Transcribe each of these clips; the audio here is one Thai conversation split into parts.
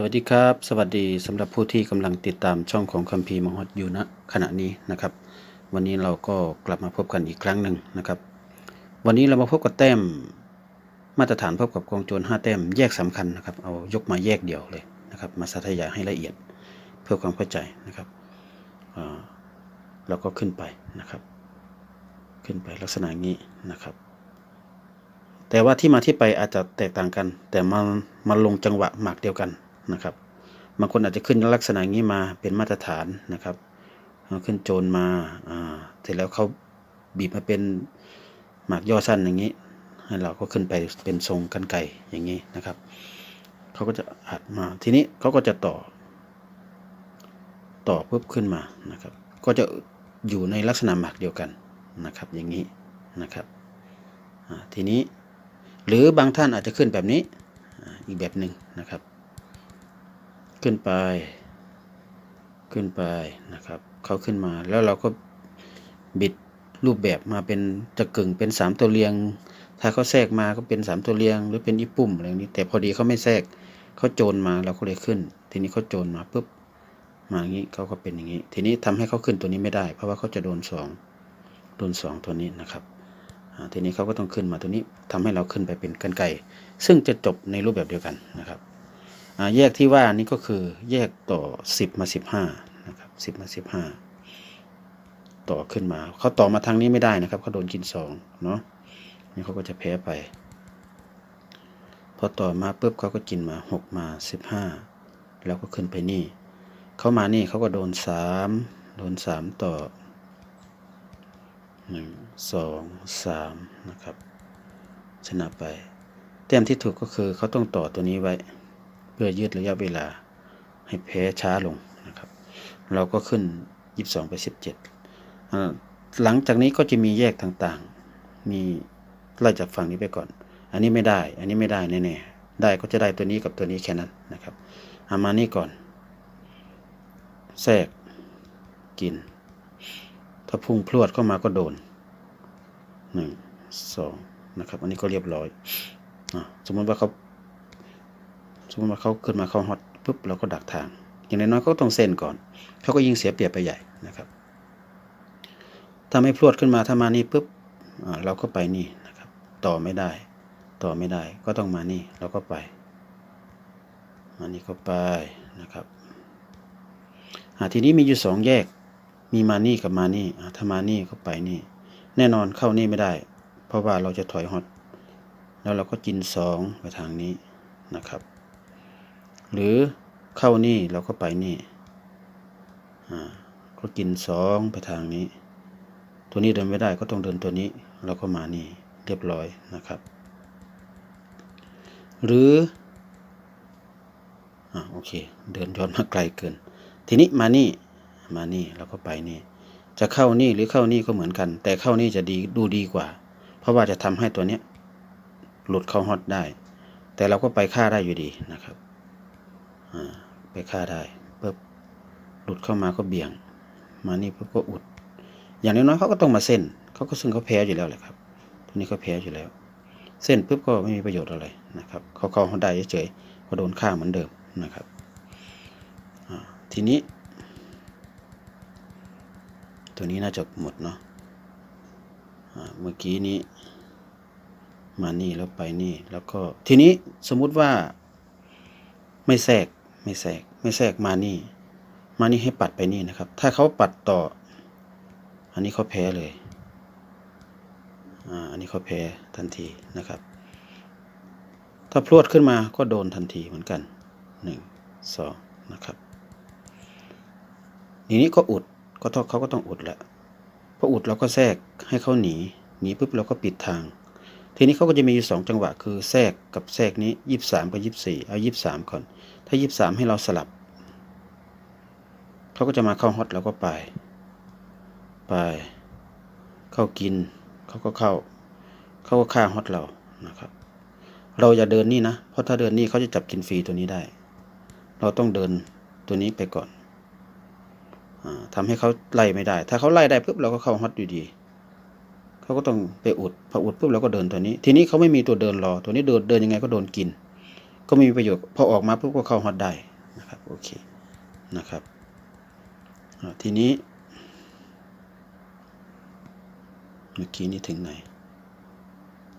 สวัสดีครับ สวัสดีสำหรับผู้ที่กำลังติดตามช่องของคัมภีร์มหดอยู่ณขณะนี้นะครับ วันนี้เราก็กลับมาพบกันอีกครั้งหนึ่งนะครับ วันนี้เรามาพบกับแต้มมาตรฐานพบกับกองโจร5แต้มแยกสำคัญนะครับ เอายกมาแยกเดี่ยวเลยนะครับ มาสาธยายให้ละเอียดเพื่อความเข้าใจนะครับเราก็ขึ้นไปนะครับ ขึ้นไปลักษณะงนี้นะครับ แต่ว่าที่มาที่ไปอาจจะแตกต่างกัน แต่มันมาลงจังหวะหมากเดียวกัน นะครับบางคนอาจจะขึ้นลักษณะงนี้มาเป็นมาตรฐานนะครับเอาขึ้นโจรมาเสร็จแล้วเขาบีบมาเป็นหมากย่อสั้นอย่างนี้ให้เราก็ขึ้นไปเป็นทรงกันไก่อย่างนี้นะครับเขาก็จะอัดมาทีนี้เขาก็จะต่อ ต่อปุ๊บขึ้นมานะครับ ก็จะอยู่ในลักษณะหมากเดียวกันนะครับ อย่างนี้นะครับทีนี้ หรือบางท่านอาจจะขึ้นแบบนี้อีกแบบหนึ่งนะครับ ขึ้นไป ขึ้นไปนะครับ เขาขึ้นมาแล้วเราก็บิดรูปแบบมาเป็นจะกึ่งเป็นสามตัวเรียง ถ้าเขาแทรกมาก็เป็นสามตัวเรียง หรือเป็นอีปุ่มอะไรนี้ แต่พอดีเขาไม่แทรกเขาโจรมาเราก็เลยขึ้น ทีนี้เขาโจรมาปุ๊บมาอย่างนี้เขาก็เป็นอย่างนี้ ทีนี้ทำให้เขาขึ้นตัวนี้ไม่ได้ เพราะว่าเขาจะโดนสองโดนสองตัวนี้นะครับทีนี้เขาก็ต้องขึ้นมาตัวนี้ทำให้เราขึ้นไปเป็นกันไก่ซึ่งจะจบในรูปแบบเดียวกันนะครับ แยกที่ว่านี้ก็คือแยกต่อ 10 มา 15นะครับ10 มา 15 ต่อขึ้นมา เขาต่อมาทางนี้ไม่ได้นะครับเขาโดนกิน2เนาะนี่เขาก็จะแพ้ไป พอต่อมาปุ๊บเขาก็กินมา 6 มา 15 แล้วก็ขึ้นไปนี่ เขามานี่เขาก็โดน 3 โดน 3 ต่อหนึ่งสองสามนะครับ ชนะไป แต้มที่ถูกก็คือเขาต้องต่อตัวนี้ไว้ พื่อยืดระยะเวลาให้แพ้ช้าลงนะครับ เราก็ขึ้น 22 ไป 17อ่าหลังจากนี้ก็จะมีแยกต่างๆ มีไล่จากฝั่งนี้ไปก่อน อันนี้ไม่ได้ อันนี้ไม่ได้แน่ๆ ได้ก็จะได้ตัวนี้กับตัวนี้แค่นั้นนะครับเอามานี่ก่อน แทรก กิน ถ้าพุ่งพรวดเข้ามาก็โดนหนึ่งสองนะครับ อันนี้ก็เรียบร้อยอสมมติว่าเขา มมติว่าเขาขึ้นมาเขาฮอตปุ๊บเราก็ดักทาง อย่างน้อยๆเขาต้องเส้นก่อน เขาก็ยิงเสียเปรียบไปใหญ่นะครับ ถ้าไม่พรวดขึ้นมาถ้ามานี่ปุ๊บเราก็ไปนี่นะครับ ต่อไม่ได้ ต่อไม่ได้ก็ต้องมานี่เราก็ไป มานี่ก็ไปนะครับทีนี้มีอยู่สองแยกมีมานี่กับมานี่ถ้ามานี่ก็ไปนี่ แน่นอนเข้านี่ไม่ได้ เพราะว่าเราจะถอยฮอตแล้วเราก็กินสองไปทางนี้นะครับ หรือเข้านี่เราก็ไปนี่ก็กินสองไปทางนี้ ตัวนี้เดินไม่ได้ก็ต้องเดินตัวนี้เราก็มานี่เรียบร้อยนะครับ หรืออ่าโอเค เดินย้อนมาไกลเกิน ทีนี้มานี่มานี่เราก็ไปนี่ จะเข้านี่หรือเข้านี่ก็เหมือนกัน แต่เข้านี่จะดีดูดีกว่า เพราะว่าจะทำให้ตัวเนี้ยหลุดเข้าฮอตได้ แต่เราก็ไปฆ่าได้อยู่ดีนะครับ ไปฆ่าได้ปุ๊บหลุดเข้ามาก็เบี่ยง มานี่ปุ๊บก็อุด อย่างน้อยๆเขาก็ต้องมาเส้นเขาก็ซึ่งเขาแพ้อยู่แล้วแหละครับตัวนี้เขาแพ้อยู่แล้ว เส้นปุ๊บก็ไม่มีประโยชน์อะไรนะครับ เขาเข้าฮอตได้เฉยๆก็โดนฆ่าเหมือนเดิมนะครับทีนี้ ตัวนี้น่าจะหมดเนาะเมื่อกี้นี้มานี่แล้วไปนี่แล้วก็ทีนี้สมมุติว่าไม่แทรก ไม่แทรกไม่แทรกมานี่ มานี่ให้ปัดไปนี่นะครับ ถ้าเขาปัดต่อ อันนี้เขาแพ้เลยอ่าอันนี้เขาแพ้ทันทีนะครับ ถ้าพรวดขึ้นมาก็โดนทันทีเหมือนกันหนึ่งสองนะครับทีนี้ก็อุดก็ต้องเขาก็ต้องอุดแหละพออุดเราก็แทรกให้เขาหนีหนีปุ๊บเราก็ปิดทาง ทีนี้เขาก็จะมีอยู่สองจังหวะคือแทรกกับแทรกนี้ยี่สามกับยี่สี่เอายี่สามก่อน ถ้ายี่สามให้เราสลับ เขาก็จะมาเข้าฮอตเราก็ไป ไป เข้ากิน เขาก็เข้า เขาก็ฆ่าฮอตเรานะครับ เราอย่าเดินนี่นะ เพราะถ้าเดินนี่เขาจะจับกินฟรีตัวนี้ได้ เราต้องเดินตัวนี้ไปก่อนอ่าทำให้เขาไล่ไม่ได้ ถ้าเขาไล่ได้ปุ๊บเราก็เข้าฮอตอยู่ดี เขาก็ต้องไปอุด พออุดปุ๊บเราก็เดินตัวนี้ ทีนี้เขาไม่มีตัวเดินรอ ตัวนี้เดินเดินยังไงก็โดนกิน ก็มีประโยชน์พอออกมาปุ๊บก็เข้าฮอตได้นะครับโอเคนะครับทีนี้เมื่อกี้นี้ถึงไหน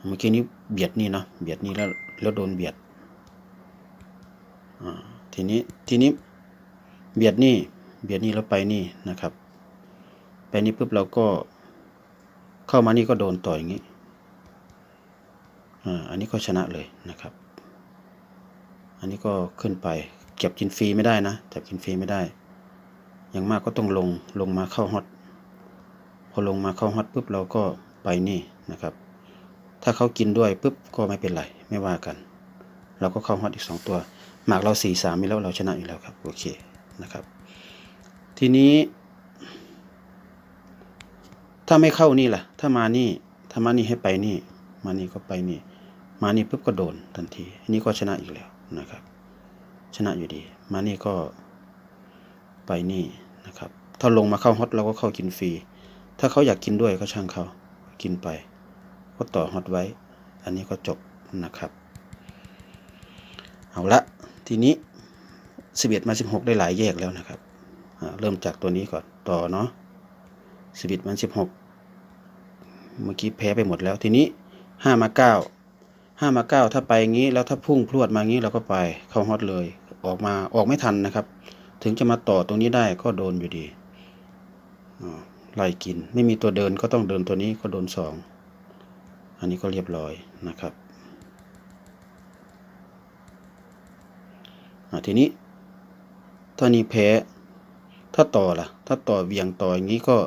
เมื่อกี้นี้เบียดนี่เนาะเบียดนี่แล้วแล้วโดนเบียดทีนี้ทีนี้เบียดนี่เบียดนี่แล้วไปนี่นะครับ ไปนี่ปุ๊บเราก็เข้ามานี่ก็โดนต่อยอย่างนี้อ่าอันนี้ก็ชนะเลยนะครับ อันนี้ก็ขึ้นไป เก็บกินฟรีไม่ได้นะจับกินฟรีไม่ได้ อย่างมากก็ต้องลงลงมาเข้าฮอตพอลงมาเข้าฮอตปุ๊บเราก็ไปนี่นะครับ ถ้าเขากินด้วยปุ๊บก็ไม่เป็นไรไม่ว่ากัน เราก็เข้าฮอตอีกสองตัว หมากเราสี่สามมีแล้วเราชนะอยู่แล้วครับโอเคนะครับ ทีนี้ ถ้าไม่เข้านี่ล่ะ ถ้ามานี่ถ้ามานี่ให้ไปนี่ มานี่ก็ไปนี่ มานี่ปุ๊บก็โดนทันทีอันนี้ก็ชนะอีกแล้ว นะครับ ชนะอยู่ดี มานี่ก็ไปนี่นะครับ ถ้าลงมาเข้าฮอตเราก็เข้ากินฟรี ถ้าเขาอยากกินด้วยก็ช่างเขากินไป ก็ต่อฮอตไว้ อันนี้ก็จบนะครับ เอาละทีนี้สิบเอ็ดมาสิบหกได้หลายแยกแล้วนะครับ เริ่มจากตัวนี้ก่อนต่อเนาะสิบเอ็ดมันสิบหกเมื่อกี้แพ้ไปหมดแล้วทีนี้ห้ามาเก้า ห้ามาเก้าถ้าไปอย่างนี้ แล้วถ้าพุ่งพรวดมาอย่างนี้เราก็ไปเข้าฮอตเลย ออกมาออกไม่ทันนะครับ ถึงจะมาต่อตรงนี้ได้ก็โดนอยู่ดีไล่กิน ไม่มีตัวเดินก็ต้องเดินตัวนี้ก็โดนสองอันนี้ก็เรียบร้อยนะครับทีนี้ถ้านี้แพ้ถ้าต่อล่ะ ถ้าต่อเวียงต่ออย่างนี้ก็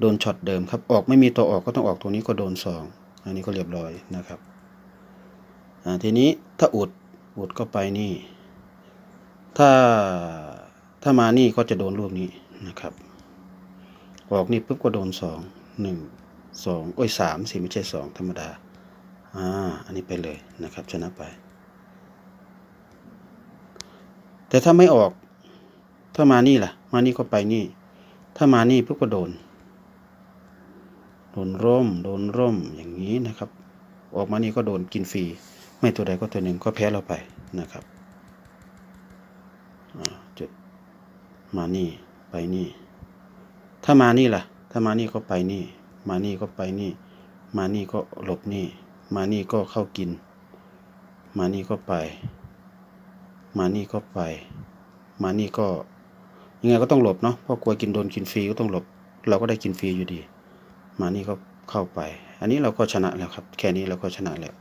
โดนช็อตเดิมครับ ออกไม่มีตัวออกก็ต้องออกตรงนี้ก็โดนสองอันนี้ก็เรียบร้อยนะครับ ทีนี้ถ้าอุดอุดก็ไปนี่ ถ้าถ้ามานี่ก็จะโดนลูกนี้นะครับ ออกนี่ปุ๊บก็โดนสองหนึ่งสองโอ้ยสามสี่ไม่ใช่สองธรรมดาอ่าอันนี้ไปเลยนะครับ ชนะไป แต่ถ้าไม่ออก ถ้ามานี่ล่ะ มานี่ก็ไปนี่ ถ้ามานี่ปุ๊บก็โดนโดนร่ม โดนร่มอย่างนี้นะครับ ออกมานี่ก็โดนกินฟรี ไม่ตัวใดก็ตัวหนึ่งก็แพ้เราไปนะครับจุดมานี่ไปนี่ ถ้ามานี่ล่ะ ถ้ามานี่ก็ไปนี่ มานี่ก็ไปนี่ มานี่ก็หลบนี่ มานี่ก็เข้ากิน มานี่ก็ไป มานี่ก็ไป มานี่ก็ยังไงก็ต้องหลบเนาะเพราะกลัวกินโดนกินฟรีก็ต้องหลบ เราก็ได้กินฟรีอยู่ดี มานี่ก็เข้าไป อันนี้เราก็ชนะแล้วครับ แค่นี้เราก็ชนะแล้ว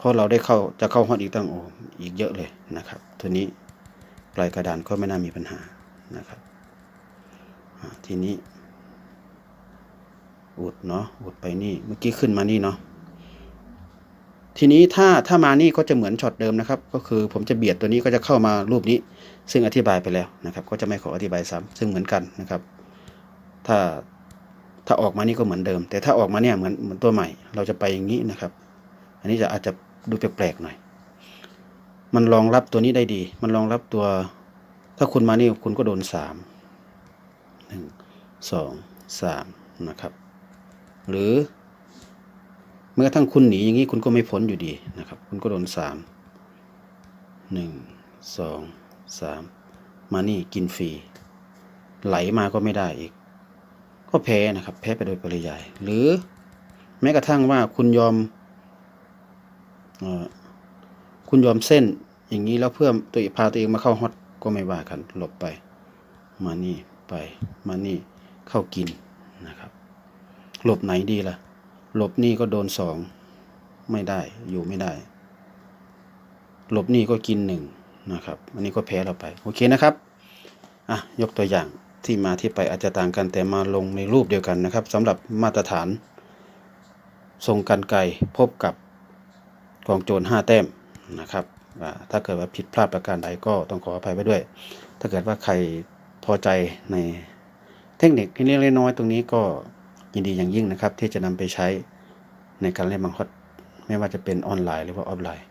เพราะเราได้เข้าจะเข้าฮอตอีกตั้งโอ้อีกเยอะเลยนะครับ ตัวนี้ปลายกระดานก็ไม่น่ามีปัญหานะครับทีนี้ อุดเนาะอุดไปนี่เมื่อกี้ขึ้นมานี่เนาะทีนี้ถ้าถ้ามานี่ก็จะเหมือนช็อตเดิมนะครับ ก็คือผมจะเบียดตัวนี้ก็จะเข้ามารูปนี้ ซึ่งอธิบายไปแล้วนะครับ ก็จะไม่ขออธิบายซ้ำซึ่งเหมือนกันนะครับ ถ้าถ้าออกมานี่ก็เหมือนเดิม แต่ถ้าออกมาเนี่ยเหมือนเหมือนตัวใหม่ เราจะไปอย่างนี้นะครับ อันนี้จะอาจจะ ดูแปลกๆหน่อย มันรองรับตัวนี้ได้ดี มันรองรับตัว ถ้าคุณมานี่คุณก็โดนสามหนึ่งสองสามนะครับ หรือเมื่อกระทั่งคุณหนีอย่างนี้คุณก็ไม่พ้นอยู่ดีนะครับ คุณก็โดนสามหนึ่งสองสามมานี่กินฟรีไหลมาก็ไม่ได้อีก ก็แพ้นะครับ แพ้ไปโดยปริยาย หรือแม้กระทั่งว่าคุณยอม คุณยอมเส้นอย่างนี้แล้วเพื่อตัวพาตัวเองมาเข้าฮอตก็ไม่ว่ากันหลบไป มานี่ไปมานี่เข้ากินนะครับ หลบไหนดีล่ะ หลบนี่ก็โดนสองไม่ได้อยู่ไม่ได้ หลบนี่ก็กินหนึ่งนะครับ อันนี้ก็แพ้เราไป โอเคนะครับอะยกตัวอย่างที่มาที่ไปอาจจะต่างกันแต่มาลงในรูปเดียวกันนะครับสำหรับมาตรฐาน ทรงกันไกรพบกับ กองโจรห้าแต้มนะครับถ้าเกิดว่าผิดพลาดประการใดก็ต้องขออภัยไว้ด้วย ถ้าเกิดว่าใครพอใจในเทคนิคเล็กน้อยตรงนี้ก็ยินดีอย่างยิ่งนะครับ ที่จะนำไปใช้ในการเล่นบังคับไม่ว่าจะเป็นออนไลน์หรือว่าออฟไลน์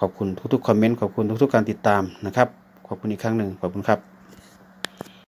ขอบคุณทุกๆคอมเมนต์ขอบคุณทุกๆการติดตามนะครับ ขอบคุณอีกครั้งหนึ่งขอบคุณครับ